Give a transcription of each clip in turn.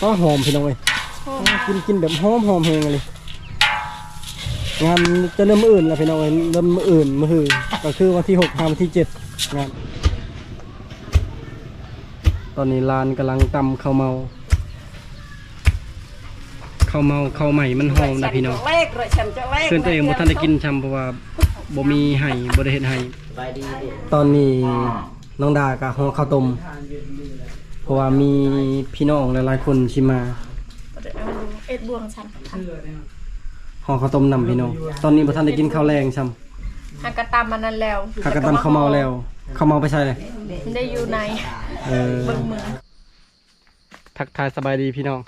ก็หอมพี่น้องเอ้ยกินกินแบบหอมหอมเฮงเลยงานจะเริ่มมื้ออื่นแล้วพี่น้องเอ้ยเริ่มมื้ออื่นมื้อหือก็คือวันที่หกหาวันที่เจ็ดงานตอนนี้ลานกำลังตำข้าวเมาข้าวเมาข้าวใหม่มันหอมนะพี่น้องเลขเลยฉันจะเลขเพื่อนตัวเองบ่ทันได้กินชำเพราะว่าบ่มีไห้บ่ได้เฮ็ดไห้ตอนนี้น้องดากับห่อข้าวต้มเพ ราะว่ามีพี่น้องหลายๆคนชิมาเอ็ดบวงฉันห่อข้าวต้มนำพี่น้อง ตอนนี้บ่ทันได้กินข้าวแรงชำหากระตามมันนั้นแล้วหากกระตำข้าวเมาแล้วข้าวเมาไปใส่เลยได้อยู่ในเออ เบิ่งเมืองทักทายสบายดีพี่น้อง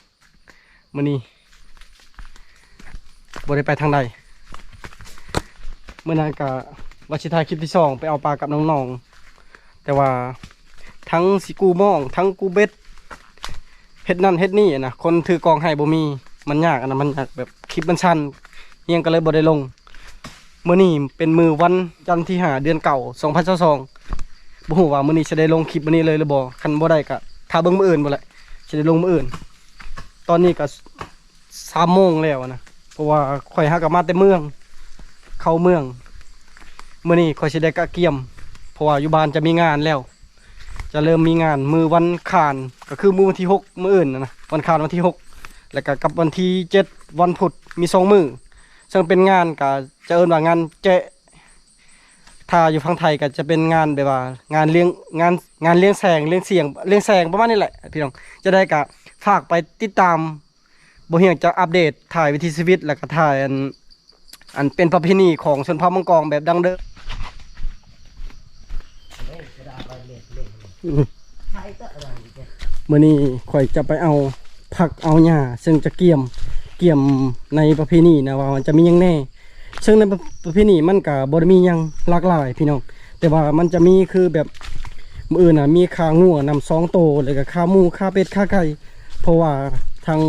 มื้อนี้บ่ได้ไปทางใดเมื่อนั้นก็ว่าสิถ่ายคลิปที่สองไปเอาปลากับน้องๆแต่ว่า ทั้งสิกูมอง ทั้งกูเบ็ดเฮ็ดนั่นเฮ็ดนี่นะคนถือกองให้บ่มีมันยากอะนะมันยากแบบคลิปมันชันเฮียงก็เลยบ่ได้ลงมื้อนี้เป็นมือวันจันทร์ที่หาเดือนเก่า2022บ่ฮู้ว่ามื้อนี้จะได้ลงคลิปมื้อนี้เลยหรือบ่คันบ่ได้ก็ถ้าเบิ่งมื้ออื่นบ่แหละจะได้ลงมื้ออื่น ตอนนี้ก็3โมงแล้วนะเพราะว่าข่อยหากลับมาแต่เมือง เข้าเมืองมื้อนี้ข่อยสิได้กะเกียม เพราะว่าอยู่บ้านจะมีงานแล้ว จะเริ่มมีงานมือวันคานก็คือมือวันที่หกมืออื่นนะนะวันคานวันที่หกแล้วก็กับวันที่เจ็ดวันพุธมีสองมือซึ่งเป็นงานก็จะเอิ้นว่างานเจะถ้าอยู่ฝั่งไทยก็จะเป็นงานแบบว่างานเลี้ยงงานงานเลี้ยงแสงเลี้ยงเสียงเลี้ยงแสงประมาณนี้แหละพี่น้องจะได้กะฝากไปติดตามบ่เฮียงจะอัปเดตถ่ายวิถีชีวิตแล้วก็ถ่ายอันอันเป็นประเพณีของชนเผ่ามังกรแบบดังเดิม มื่อนี้ข่อยจะไปเอาผักเอาหญ้าซึ่งจะเกี่ยมเกี่ยมในประเพณีนะว่ามันจะมียังแน่ ซึ่งในประเพณีมันกับบไดมียังหลากหลายพี่น้องแต่ว่ามันจะมีคือแบบมืออื่นน่ะมีขางัวนำสองโตวแล้วก็ขาหมูขาเป็ดขาไก่เพราะว่าทาง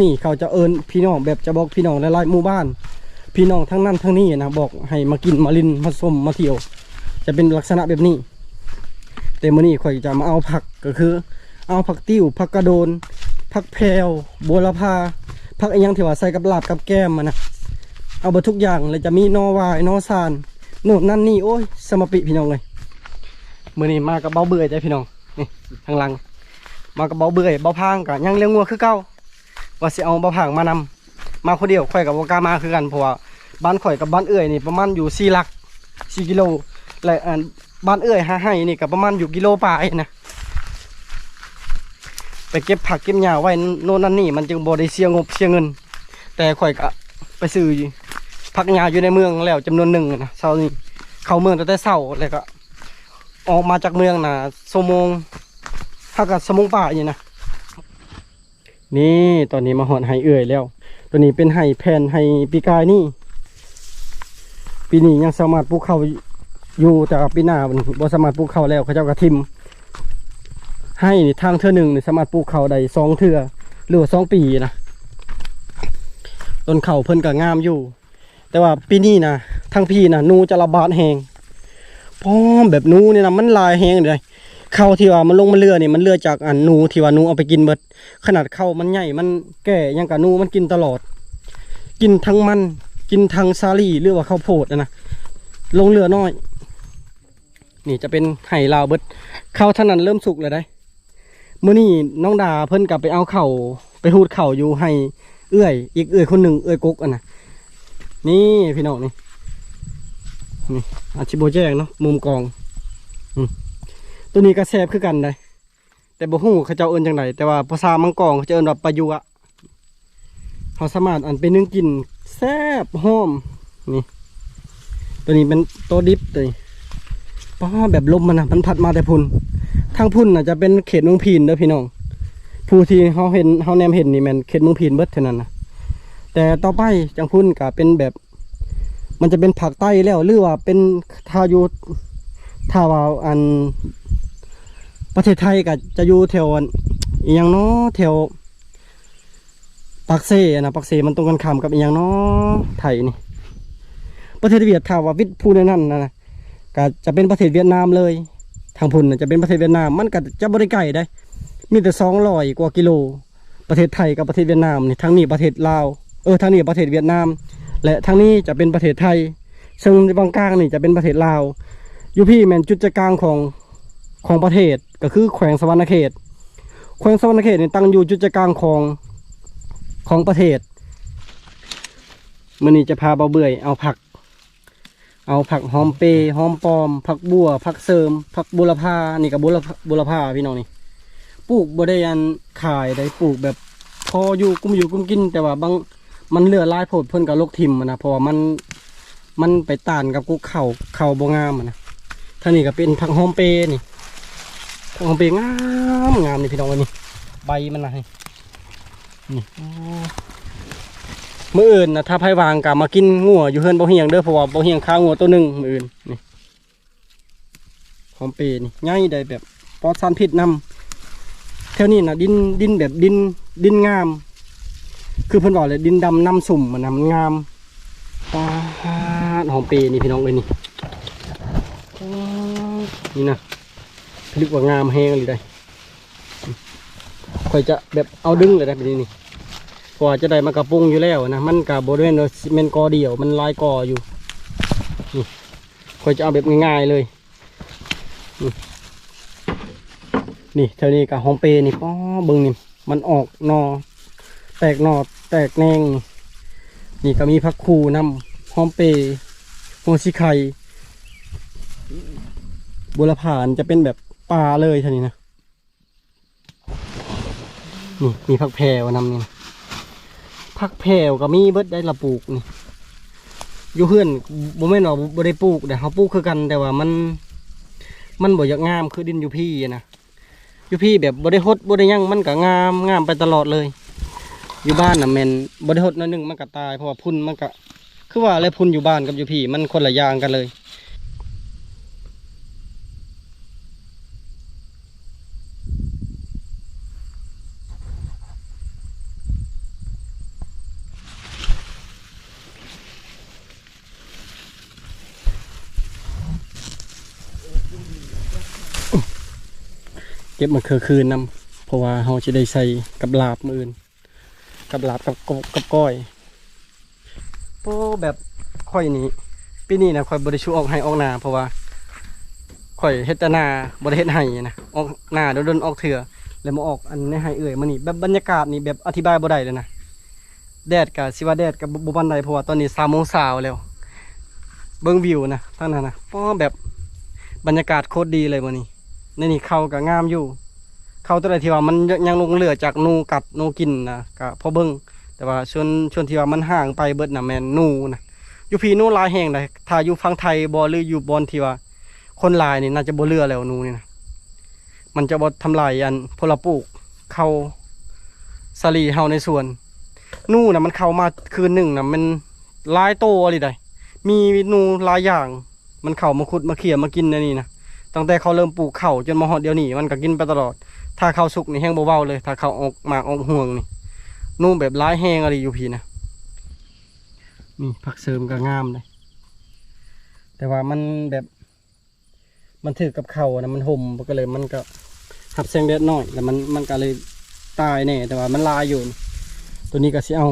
นี่เขาจะเอิญพี่น้องแบบจะบอกพี่น้องหลายๆหมู่บ้าน พี่น้องทั้งนั้นทั้งนี้นะบอกให้มากินมาลินมาสมมาเที่ยว จะเป็นลักษณะแบบนี้ แต่มื่อนี้ข่อยจะมาเอาผักก็คือ เอาผักติ้วผักกระโดนผักแพรวบัวละพาผักอีหยังที่ว่าใส่กับลาบกับแก้มมันะเอาไปทุกอย่างเลยจะมีนอวายนอซานโน่นนั่นนี่โอ้ยสมปิพี่น้องเลยมื่อนี้มากับเบาเบื่อยจ้พี่น้องนี่ทางหลัง มากับเบาเบื่อเบาพางกับยังเลี้ยงงัวคือเก่าว่าสิเอาเบาพางมานำมาคนเดียวข่อยกับวกามาคือกันเพราะว่าบ้านข่อยกับบ้านเอื้อยนี่ประมาณอยู่สี่หลักสี่กิโล และอันบ้านเอื้อยหาให้นี่กับประมาณอยู่กิโลปลายนะไปเก็บผักเก็บหญ้าไว้โน่นนั่นนี่มันจึงบ่ได้เสียงบเสียเงิน แต่ข่อยก็ไปซื้อผักหญ้าอยู่ในเมืองแล้วจำนวนหนึ่งนะเช้านี้เข้าเมืองตั้งแต่เช้าแล้วก็ ออกมาจากเมืองนะชั่วโมงถ้ากับสมงป่าอย่างนะนี่ตอนนี้มาหอนไห้เอื่อยแล้ว ตัวนี้เป็นไห้แผ่นไห้ปีกายนี่ ปีนี้ยังสามารถปลูกข้า อยู่แต่ปีหน้ามันบ่สามารถปลูกข้าวแล้วเขาเจ้ากระทิม ให้ทางเทือหนึ่งสามารถปลูกเขาได้สองเทือหรือว่าสองปีนะต้นเขาเพิ่นก็งามอยู่ แต่ว่าปีนี้นะทางพี่นะนูจะระบาดแหงพร้อมแบบนูนี่ยนะมันลายแหงเลยเข้าที่ว่ามันลงมาเรือเนี่ยมันเรือจากอันนูที่ว่านูเอาไปกินเบิดขนาดเข้ามันใหญ่มันแก่ยังกับนูมันกินตลอด กินทั้งมัน กินทั้งซาลี่หรือว่าข้าวโพดนะนะลงเรือน้อย นี่จะเป็นไห่ลาวเบิดข้าวเท่านั้นเริ่มสุกเลยได้เมื่อนี้น้องดาเพิ่นกลับไปเอาเข่าไปหูดเข่าอยู่ให้เอื้อย อีกเอื้อยคนหนึ่งเอื้อยกุกอะนะนี่พี่น้องนี่นี่อาชิโบแจ้งเนาะมุมกองอตัวนี้ก็แซบคือกันได้แต่บ่ฮู้เขาเจ้าเอิ้นจังไดแต่ว่าภาษามังกรเขาจะเอิ้นว่าปลายุอะเขาสามารถอันเป็นนึ่งกินแซบหอมนี่ตัวนี้เป็นตัวดิบตัวนี้ ป้าแบบลมมันนะมันพัดมาแต่พุ่นทางพุ่นน่ะจะเป็นเขตเมืองพีนเด้อพี่น้องผู้ที่เขาเห็นเขาแนมเห็นนี่แมันเขตเมืองพีนเบิดเท่านั้นนะแต่ต่อไปจังพุ่นก็เป็นแบบ มันจะเป็นผักใต้แล้วหรือว่าเป็นทายู่ถ้าวาอัน ประเทศไทยก็จะอยู่แถวอันอีหยังเนาะแถวปักเซ่นะปักเซ่มันตรงกันข้ามกับอีหยังเนาะไทยนี่ ประเทศเวียดถ้าวาวิทย์ผู้ในนั้นนะ ก็จะเป็นประเทศเวียดนามเลย ทางพุ่นจะเป็นประเทศเวียดนามมันก็จะบริไก่ได้ มีแต่สองร้อยกว่ากิโล ประเทศไทยกับประเทศเวียดนามนี่ทั้งนี้ประเทศลาวเออทั้งนี้ประเทศเวียดนาม และทั้งนี้จะเป็นประเทศไทย ซึ่งบางกลางนี่จะเป็นประเทศลาวอยู่พี่แมนจุดใจกลางของของประเทศก็คือแขวงสวรรณเขต แขวงสวรรณเขตนี่ตั้งอยู่จุดใจกลางของของประเทศมื่อนี้จะพาเบาเบื่อยเอาผัก เอาผักหอมเปย์หอมปลอม ผักบัว ผักเสริม ผักบุรพานี่กับบุรพาบุรพาพี่น้องนี่ปลูกบ่ได้อันขายได้ปลูกแบบพออยู่กุ้มอยู่กุ้มกิน แต่ว่าบางมันเหลือลายโพดเพิ่นกับลกทิมนะเพราะว่ามันมันไปต้านกับกุกเข่าเข่าบงามนะท่านี่ก็เป็นผักหอมเปย์นี่ผักหอมเปย์งามงามนี่พี่น้องอันนี้ใบมันนะนี่นี่โอ้ มื่ออื่นนะถ้าไผวางกะมากินงัวอยู่เฮือนบ่เฮียงเด้อเพราะว่าบ่เฮียงข้าวงัวตัวหนึ่งมื่ออื่นนี่หอมเปรย์นี่ง่ายได้แบบปลอดสารพิษนำแถวนี้นะดินดินแบบดินดินงาม คือเพิ่นบอกเลยดินดำน้ำสุ่มมันนะมันงามปลาหอมเปรย์นี่พี่น้องเลยนี่นี่นะลึกว่างามแห้งเลยได้ค่อยจะแบบเอาดึงเลยได้แบบนี้นี่ กว่าจะได้มากระปุงอยู่แล้วนะมันกับบริเวณเมนกอเดี่ยวมันลายกออยู่นี่คอยจะเอาแบบง่ายๆเลยนี่เท่านี้กับหอมเปย์นี่ป้อเบิ่งนี่มันออกหนอ แตกหนอแตกแนง นี่ก็มีพักคูน้ำหอมเปย์หัวชิไข่บุรพานจะเป็นแบบปลาเลยท่านี้นะนี่มีผักแพรวนำนี่นะ ผักแพรวก็มีเบิดได้ละปลูกนี่อยู่เพื่อนบ่แม่นว่าบ่ได้ปลูกแต่เขาปลูกคือกันแต่ว่ามันมันบ่อยากงามคือดินอยู่พี่นะอยู่พี่แบบบ่ได้ฮดบ่ได้ยังมันก็งามงามไปตลอดเลย อยู่บ้านน่ะแมนบริหดนั่นนึงมันก็ตายเพราะว่าพุ่นมันก็คือว่าอะไรพุ่นอยู่บ้านกับอยู่พี่มันคนละอย่างกันเลย เก็บมาคือคืนนำเพราะว่าเราจะได้ใส่กับลาบมืออื่น กับลาบกับกับก้อยโอ้แบบค่อยนี้ปีนี้นะค่อยบริชูออกให้ออกนา เพราะว่าค่อยเฮ็ดแต่นาบริเฮ็ดให้นะออกนาโดนออกเถื่อแล้วมาออกอันในให้เอ่ยมานี่แบบบรรยากาศนี่แบบอธิบายบ่ได้เลยนะแดดกับสิว่าแดดกับบ่บันไดเพราะว่าตอนนี้สามโมงเช้าแล้ว เบิ่งวิวนะทั้งนั้นะเพราะแบบบรรยากาศโคตรดีเลยวันนี้ นนี่เขาก็งามอยู่ เขาตัวใดที่ว่ามันยังลงเหลือจากนูกัดนูกินนะก็พอเบิ่งแต่ว่าส่วนส่วนที่ว่ามันห่างไปเบิดน่ะแมนนูนะอยู่พีนูลายแห่งเลยถ้าอยู่ฝั่งไทยบ่หรืออยู่บอนที่ว่า คนลายนี่น่าจะบ่เหลือแล้วนูนี่นะมันจะบ่ทำลายอันพลปลูกเขาสลีเฮาในส่วน นูนะมันเข้ามาคืนหนึ่งนะมันลายโตอะไรได้มีนูลายอย่าง มันเข้ามาขุดมาเขี่ยมากินในนี่นะ ตั้งแต่เขาเริ่มปลูกข้าวจนมาฮอดเดียวนี้มันก็กินไปตลอด ถ้าข้าวสุกนี่แห้งเบาๆเลย ถ้าข้าวออกหมากออกห่วงนี่นุ่มแบบร้ายแห้งอะไรอยู่พี่นะนี่ผักเสริมก็งามเลยแต่ว่ามันแบบ มันถือกับเขานะมันห่มก็เลยมันก็หับแสงแดดหน่อยแต่มันมันก็เลยตายแน่แต่ว่ามันลายอยู่ ตัวนี้ก็สิเอา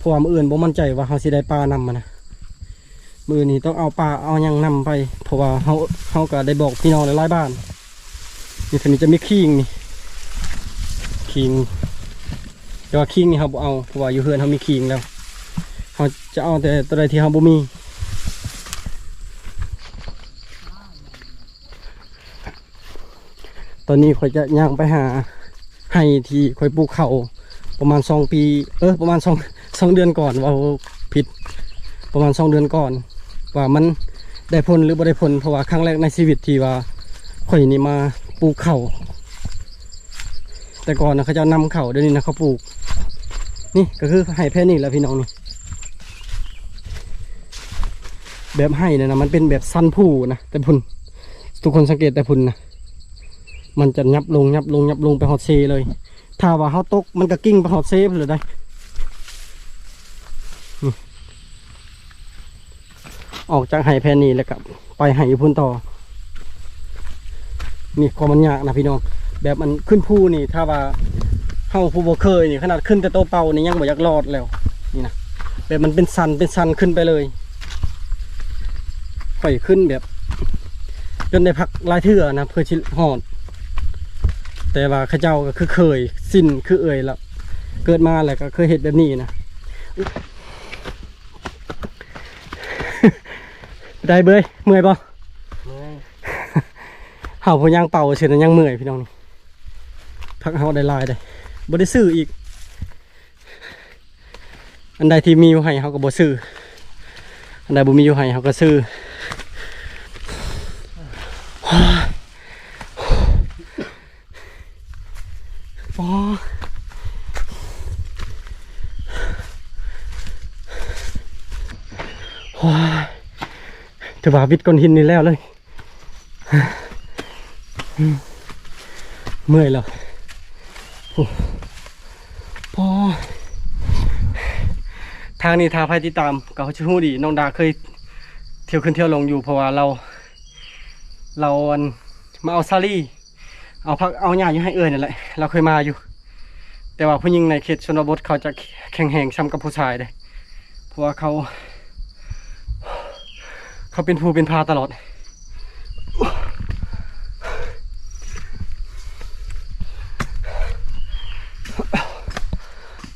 พวามออื่นบ่มั่นใจว่าเขาสิได้ปลานำมานะ มือนี้ต้องเอาปลาเอายังนำไป เพราะว่าเขาเขาก็ได้บอกพี่น้องหลายๆบ้านนี่คันนี้จะมีคิงนี่คิงแต่ว่าคิงนี่เขาเอาเพราะว่าอยู่เฮือนเขามีคิงแล้วเขาจะเอาแต่ตัวใดที่เขาบ่มีตอนนี้ข่อยจะย่างไปหาให้ที่ข่อยปลูกเขาประมาณสองปี เออประมาณสองสองเดือนก่อนว่าผิด ประมาณสองเดือนก่อน ว่ามันได้ผลหรือบ่ได้ผลเพราะว่าครั้งแรกในชีวิตที่ว่าข่อยนี่มาปลูกเขา่าแต่ก่อนนะเขาจะนำเข่าเดี๋ยวนี้นะเขาปลูก นี่ก็คือไห้แพนี่แหละพี่น้องนี่แบบไห้เนี่ยนะมันเป็นแบบสั้นผู้นะแต่พุ่นทุกคนสังเกตแต่พุ่นนะมันจะยับลงยับลงยับลงไปหอดเซเลย ถ้าว่าเขาตกมันก็กิ้งไปหอดเซเลยได้ ออกจากไห้แพนี่แล้วก็ไปไห่พุ่นต่อนี่ความมันยากนะพี่น้อง แบบมันขึ้นภูนี่ ถ้าว่าเฮาผู้บ่เคยนี่ขนาดขึ้นแต่โตเป่านี่ยังบ่อยากรอดแล้ว นี่นะแบบมันเป็นสันเป็นสันขึ้นไปเลยข่อยขึ้นแบบ จนได้พักลายเทื่อนะเพื่อชิลหอด แต่ว่าข้าเจ้าก็คือเคยสิ้นคือเอ่ยแล้วเกิดมาแล้วก็เคยเห็ดแบบนี้นะ ได้เบยเมื่อยปะเมื่อยเห่าพยังเป่าเฉยนะยังเมื่อยพี่น้องนี่พักเฮาได้หลายได้บ่ได้ซื้ออีก อันใดที่มีอยู่ให้เฮาก็บ่ซื้ออันใดบ่มีอยู่ให้เฮาก็ซื้อ ปอว้าย ถือว่าวิทย์ก้อนหินนี่แล้วเลย เมื่อยแล้วโอ้ปอทางนี้ทางภัยติดตามก็เขาชื่อดีน้องดาเคย เที่ยวขึ้นเที่ยวลงอยู่เพราะว่าเรา เรามาเอาซาลี่เอาพักเอาหญ้าอยู่ให้เอ่ยนั่แหละเราเคยมาอยู่ แต่ว่าผู้หญิงในเขตชนบทเขาจะแข็งแห่งซ้ำกับผู้ชายเลยเพราะว่าเขา เขาเป็นผู้เป็นพาตลอด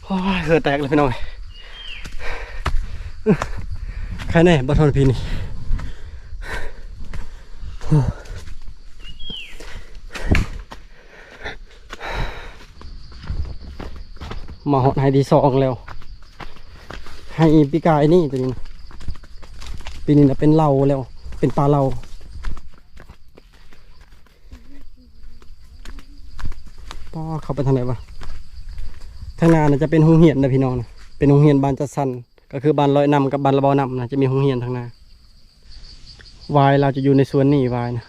โอ้ยเหือแตกเลยพี่น้องใครแน่บัตรทนพีนี่มาหอดให้ดีสองแล้วให้ปีกายนี่ตัวนี้ ปีนี้นะเป็นเหล่าแล้ว เป็นปลาเหล่าป้อเขาไปทางไหนวะทางนานะจะเป็นหงเหียนนะพี่น้องนะเป็นหงเหียนบานจัดสันก็คือบานลอยนำกับบานระบานำนะจะมีหงเหียนทางนาวายเราจะอยู่ในสวนนี่วายนะ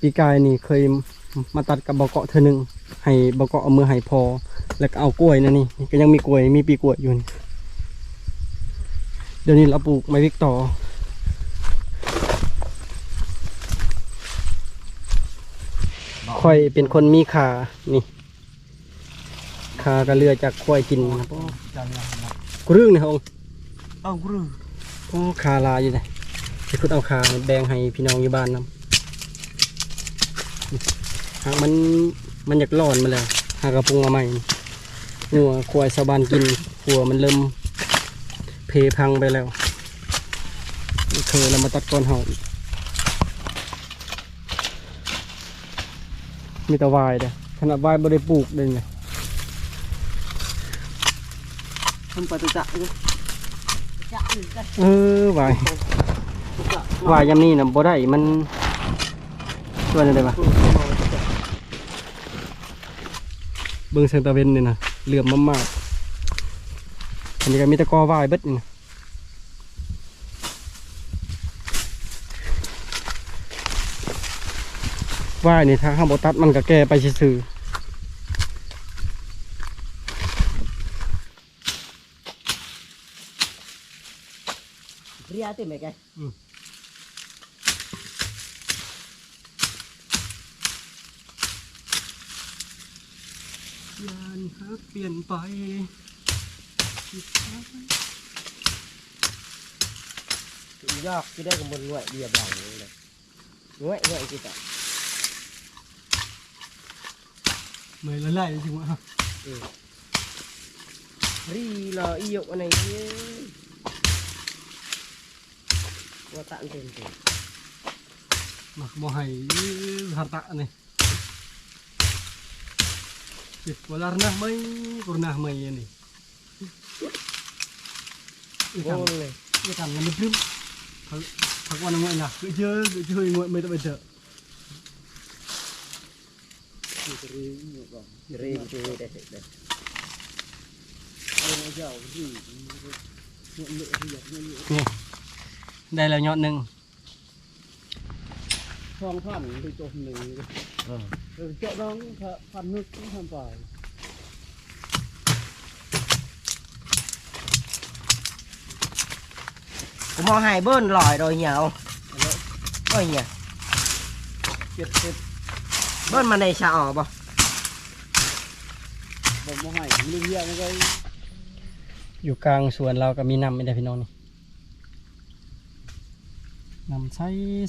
ปีกายนี่เคยมาตัดกับบเกาะเธอหนึ่งให้บกเอามือให้พอ แล้วก็เอากล้วยนะนี่นี่ก็ยังมีกล้วยมีปีกล้วยอยู่นี่ เดี๋ยวนี้เราปลูกไม้วิกต่อ ค่อยเป็นคนมีขานี่ขากระเรือจากควายกินนะพ่อจันทร์นะกรึ้งนี่องค์เอ้ากูรู้พ่อขาลายอยู่เลยจะคุณเอาขาแบ่งให้พี่น้องอยู่บ้านนำหากมันมันอยากร้อนมาแล้วหากระปุงมาใหม่นี่งัวควายสะบานกินหัวมันเริ่มเพพังไปแล้วเคยเรามาตัดก้อนเห่าอีกมีแต่วายเด้อขนาดวายบ่ได้ปลูกเลยเนี่ยทำปฏิจักษ์เลยเออวายวายยำนี่นะบ่ได้มันช่วยอะไรปะเบิ่งเชิงตะเวนนี่นะเหลื่อมมากๆ อันนี้ก็มีแตะกอวายเบิดนี่นะวายนี่ถ้าห้ามบตัดมันก็แก่ไปซื่อเรียติไหมแกๆยานฮักเปลี่ยนไป ยอกที่ได้กับบนงวยเรียบหลังเลยงวยงวยจิตอะเหมือนละลายจริงวะรีรออีโยอันไหนเนี่ยว่าตันเต็มเต็มมักบ่ให้หัตะนี่จิตวลารนะไม่กุรนะไม่นี่อีกงคำงเลย อีกคำยังไม่พรึ้มเขาเขาวันงวยนะคือเยอะคือช่วยง กูมองหายเบิ้ลลอยโดยเหี่ยวโอ้ยเหี่ยเจ็ดสิบเบิ้ลมาในชาออบ่ผมมองหายมันเหี้ยมันก็อยู่กลางสวนเราก็มีน้ำไม่ได้พี่น้องนี่น้ำใส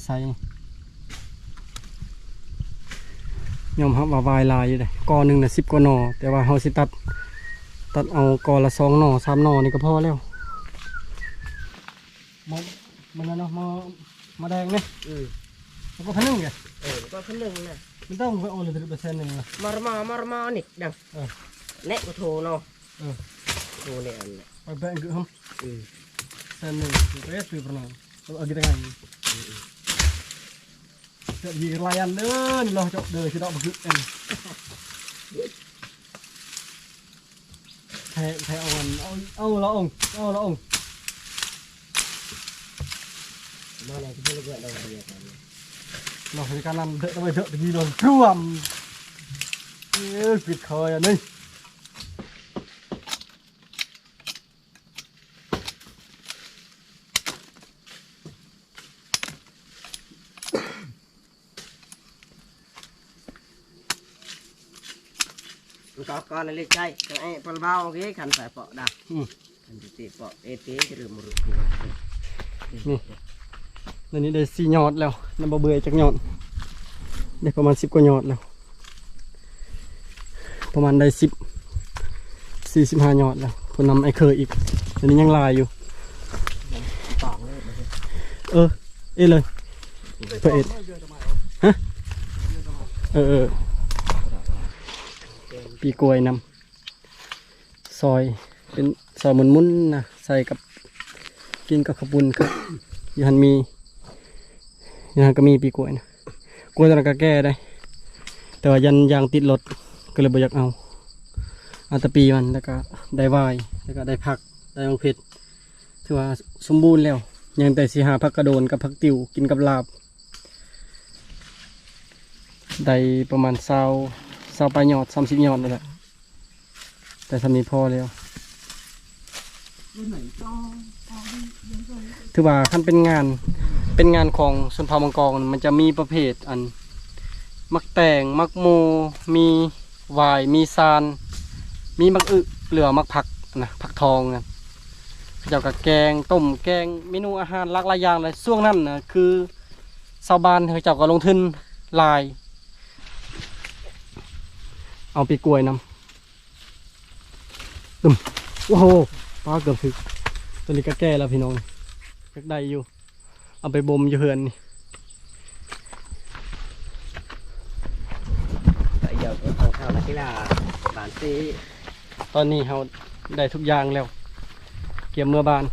ใสยอมรับว่าวายลายอยู่เลยกอหนึ่งนะสิบกอหนอแต่ว่าเฮาสิตัด ตัดเอากอละสองหนอสามหนอนี่ก็พอแล้ว มันแล้วเนาะมามาแดงเนี่ยอืมแล้วก็พันหนึ่งไงเออก็คนหนึงน่ะมันต้องไปโอนเลยเปอร์เซ็นต์หนึ่งละมารมามารมานี่ดังเออแนะก็โทรเนาะเออโทรเนี่ยอันน่ะไปแบ่งคือห้องอืมเซ็นหนึ่งไปเอสปีประมาณเอากี่ตังไงจะยีกลายอันเด้อนี่เราจะเดินชิดอกบักอึเองแทแทเอาอันเอาเอาละองเอาละอง มาไหนที่เพื่อนเพื่อนเราเรียนกันเราในการนำเถอะไปเถอะตะกี้โดนร่วมเออปิดคอยอันนี้มันก็ก่อนเลยใจก็ไอ้ปลาเบาโอเคขันใส่เปาะดาอืมขันติเปาะเอเตหรือมรุนี่ตอนนี้ได้สี่ยอดแล้วน้ำบะเบื่อจากยอดได้ประมาณสิบกว่ายอดแล้ว ประมาณได้สิบสี่สิบห้ายอดแล้วคนนำไอ้เคยอีกตอนนี้ยังลายอยู่เออเอ้เลยเพื่อเอ็ดฮะเออเออปีกล้วยนำซอยเป็นซอยหมุนมุนๆนะใส่กับกินกับขบุญครับยันมี ยันก็มีปีกล้วยนะกล้วยตอนนั้นก็แก้ได้ แต่ว่ายันยางติดรถก็เลยบ่อยากเอาเอาตะปีมันแล้วก็ได้วายแล้วก็ได้ผักได้มังเพชรถือว่าสมบูรณ์แล้ว ยังแต่สีหาผักกระโดนกับผักติวกินกับลาบได้ประมาณเศร้าเศร้าปลายยอดสามสิบยอดนั่นแหละแต่สำนี้พอแล้วถือว่าขั้นเป็นงาน เป็นงานของชนเผ่ามังกรมันจะมีประเภทอัน มักแตงมักโมมีวาย มีซาน มีมักอึเหลือมักผักนะผักทองนะเจ้ากับแกงต้มแกงเมนูอาหารหลากหลายอย่างเลยช่วงนั้นนะคือชาวบ้านเขาเจ้าก็ลงทุนลาย เอาปีกล้วยนำตึมโอ้โหปลาเกือบถึกตัวนี้ก็แก่แล้วพี่น้องยักได้อยู่ เอาไปบ่มอยู่เฮือนนี่แต่เดี๋ยวก็ต้องเข้านักกีฬาบานซีตอนนี้เราได้ทุกอย่างแล้ว เกี่ยมเมื่อบ้าน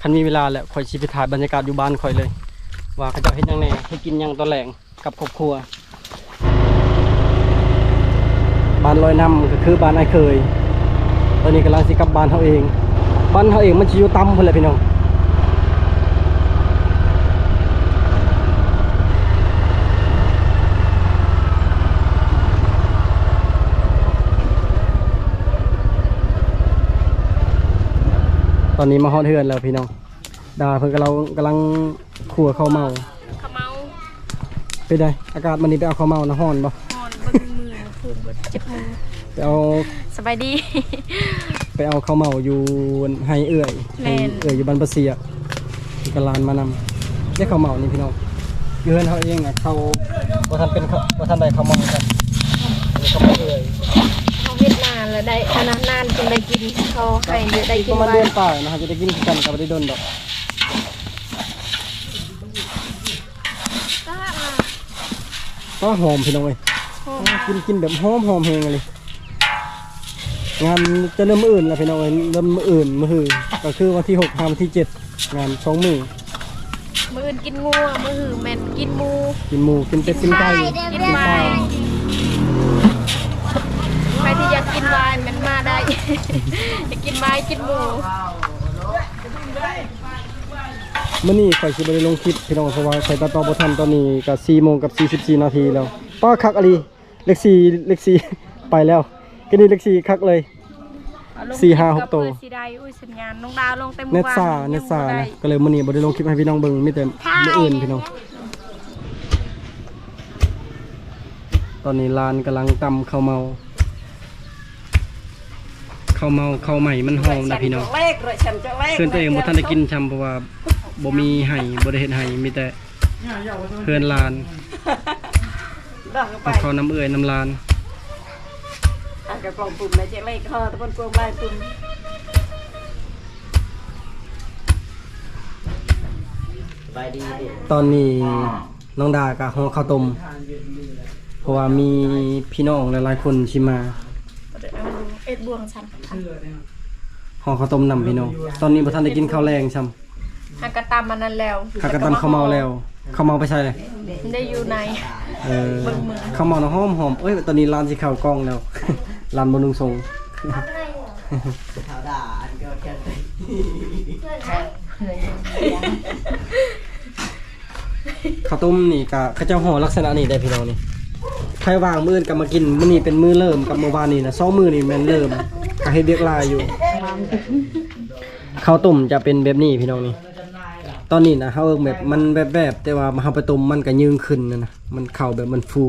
คันมีเวลาแล้วคอยชีไปถ่ายบรรยากาศอยู่บ้านคอยเลย ว่าเขาเจะเฮ็ดหยังไงให้กินหยังตอนแหลงกับครอบครัวบ้านลอยน้ำก็คือบ้านไอ้เคย ตอนนี้กำลังสิกลับบ้านเขาเอง บ้านเขาเองมันจะอยู่ต่ำพุ่นแหละพี่น้อง ตอนนี้มาฮอดเฮือนแล้วพี่น้องดาเพิ่นกำลังกำลังขัวข้าวเมาขมเมาไปได้อากาศมันนี้ไปเอาข้าวเมานะฮ้อนบ่หอนเบิ่งมือผูกเบิดเจ็บมือไปเอาสบายดี ไปเอาข้าวเมาอยู่ให้เอื่อยแม่ให้นเอื่อยอยู่บ้านประเสียกลานมานำได้ข้าวเมานี่พี่น้องอยู่เฮือนเขาเองอะเขาบ่ทันเป็นข้าวบ่ทันได้ข้าวเมากัน จึงได้กินเขาให้ได้อีกกิปนระมาณไว้เดือนป่ายนะครับจะได้กินคือกันกับบ่ได้โดนดอกก็มาก็หอมพี่น้องเอ้ยหอมกินกินแบบหอมหอมเฮงเลยงานจะเริ่มมื้ออื่นแล้วพี่น้องเอ้ยเริ่มมื้ออื่นมื้อหือก็คือวันที่6ถึงวันที่7งานสองมื้อมื้ออื่นกินงัวมื้อหือแม่นกินหมูกินหมูกินเป็ดกินไก่กินไวน์ใครที่อยา กกินไวน์มันมาได้ อยากกินไวน์กินหมูมื่อนี้ข่อยสิบ่ได้ลงคลิปพี่น้องเพราะว่าข่อยตัดต่อบ่ทันตอนนี้ก็4โมงกับ44นาทีแล้วป้าคักอะลีเลข4เลข4ไปแล้วก็นี่เลข4คักเลยเอาลงสี่ห้าหกตัวเปิดสิได้อุ้ยสัญญาณน้องดาวลงเต็มเน็ตวันซ่าเน็ตซ่านะก็เลยมื้อนี้บ่ได้ลงคลิปให้พี่น้องเบิ่งมีแต่มื้ออื่นพี่น้อง ตอนนี้ลานกำลังตำข้าวเมา ข้าวเมาข้าวใหม่มันหอมนะพี่น้องเลขเลยฉันจะเลขเพื่อนตัวเองบ่ทันได้กินชำเพราะว่าบ่มีไห้บ่ได้เฮ็ดไห้มีแต่เพื่อนลานดอกไปกับข้าวน้ำเอื้อยน้ำลานอะกระกล่องปุ่มนะจะเลขเธอตะบนกลมลายปุ่มไปดีดิตอนนี้น้องดากะห่อข้าวต้มเพราะว่ามีพี่น้องหลายๆคนสิมา เอาเอ็ดบวงฉันห่อข้าวต้มนำพี่น้องตอนนี้บ่ทันได้กินข้าวแรงชำหากระตำมันนั้นแล้วหากกระตำข้าวเมาแล้วข้าวเมาไปใช่เลยได้อยู่ใน เออข้าวเมาน้ำหอมหอมเอ้ยตอนนี้ร้านสิเข้ากล้องแล้ว ร้านบนนุงทรงขาวด่าอันก็แค่ข้าวต้มนี่กะเขาเจ้าห่อลักษณะนี้ได้พี่น้องนี่ ใครวางมื้ออนก็มากินมื้อนี้เป็นมื้อเริ่มกับมื้อวานนี่นะสองมื้อนี่แม่นเริ่มก็เฮ็ดเรียกลายอยู่ข้าวต้มจะเป็นแบบนี้พี่น้องนี่ตอนนี้นะเฮาเอิ้นแบบมันแบบๆแต่ว่ามาเฮาไปต้มมันก็ยืงขึ้นนะนะมันเข้าแบบมันฟู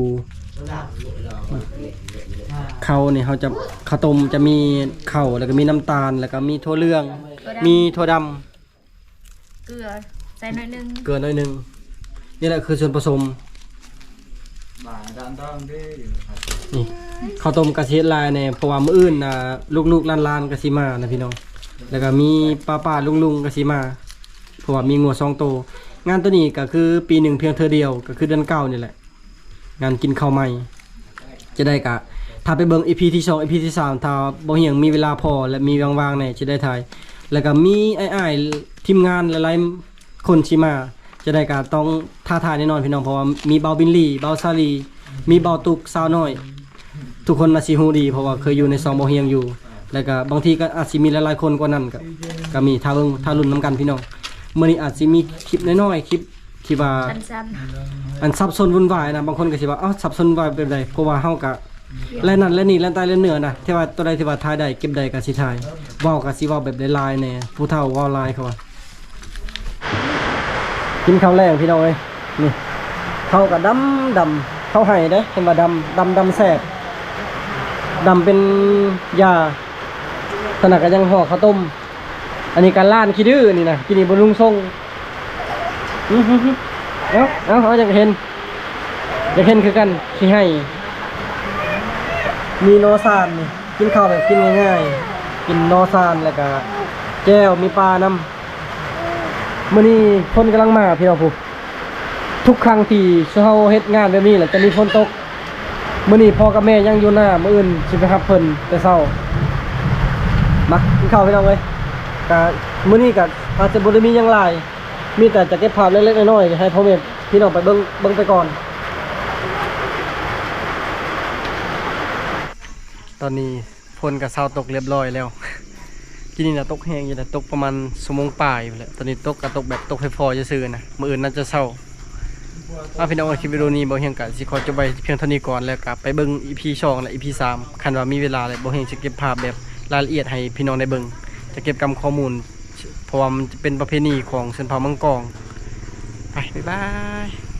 ข้าวนี่เขาจะข้าวต้มจะมีข้าวแล้วก็มีน้ำตาลแล้วก็มีถั่วเหลือง มีถั่วดำเกลือใส่หน่อยนึง เกลือหน่อยหนึงนี่แหละคือส่วนผสม นี่ข้าวต้มกะทิลายเนี่ยเพราะว่ามื้ออื่นนะลูกๆหลานๆกะสิมานะพี่น้อง แล้วก็มีป้าๆลุงๆกะสิมา เพราะว่ามีงัวสองโตวงานตัวนี้ก็คือปีหนึ่งเพียงเธอเดียวก็คือเดือนเก้านี่แหละ งานกินข้าวใหม่ จะได้กะถ้าไปเบิ่งอีพีที่สองอีพีที่สามถ้าบ่เหียงมีเวลาพอและมีว่างๆเนี่ยจะได้ถ่าย แล้วก็มีไอ้ายๆทีมงานหลายๆคนชิมา จะได้กะต้องท้าทายแน่นอนพี่น้องเพราะว่ามีเบาบินลี่เบาซาลีมีเบาตุกสาวน้อย ทุกคนน่าสิฮู้ดีเพราะว่าเคยอยู่ในซองบ่เฮียงอยู่ แล้วก็บางทีก็อาจสิมีหลายๆคนกว่านั้นก็ก็มีท่าเบิ่งท่ารุ่นนํกันพี่น้องมื้อนี้อาจสิมีคลิปน้อยๆคลิปที่ว่าสั้นอันสับสนวุ่นวายนะบางคนก็สิว่าเอ้าสับสนวุ่นวายเป็นไรเพราะว่าเฮาก็และนั่นและนี่และใต้และเหนือนะที่ว่าตัวใดที่ว่าทายได้เก็บได้ก็สิทายเว้าก็สิเว้าแบบลายๆแน่ผู้เฒ่าเว้าลายเขาว่า กินข้าวแรงพี่น้องเอ้ยนี่ข้าวก็ดำดำข้าวไห้เด้เห็นว่าดำดำดำแซ่บดำเป็นยาขนาดก็ยังห่อข้าวต้ม อันนี้การล้านขี้ดื้อนี่นะกินนี่บนลุงทรงอื้อหือหือเอาเอาเอาอยากเห็นอยากเห็นคือกันที่ให้ มีโนซานนี่กินข้าวแบบกินง่ายๆกินโนซานแล้วก็แก้วมีปลาน้ำ มื้อนี้คนกำลังมาพี่น้องผู้ทุกครั้งที่เฮาเฮ็ดงานแบบนี้แหละจะมีฝนตกมื้อนี้พ่อกับแม่ยังอยู่หน้ามื้ออื่นสิไปรับเพิ่นแต่เช้ามากินข้าวพี่น้องเอ้ยก็มื้อนี้ก็อาจจะบ่ได้มียังหลาย มีแต่จะเก็บภาพเล็กๆน้อยๆให้พ่อแม่พี่น้องไปเบิ้งเบิ้งไปก่อน ตอนนี้ฝนกับเศร้าตกเรียบร้อยแล้ว กินนี่นะตกแห้งอยู่แต่ตกประมาณสมงป่ายอยู่แหละตอนนี้ตกกับตกแบบตกให้พอจะซื้อนะมืออื่นน่าจะเศร้าเอาพี่น้องอาคลิปวิดีโอนี้บ่เฮียงกะสิขอจบไว้เพียงเท่านี้ก่อนแล้วกะไปเบิ้ง EP สองและ EP สามคันว่ามีเวลาเลยบ่เฮียงจะเก็บภาพแบบรายละเอียดให้พี่น้องได้เบิ้งจะเก็บกำข้อมูลเพราะว่ามันเป็นประเพณีของชนเผ่ามังกรไปบ๊ายบาย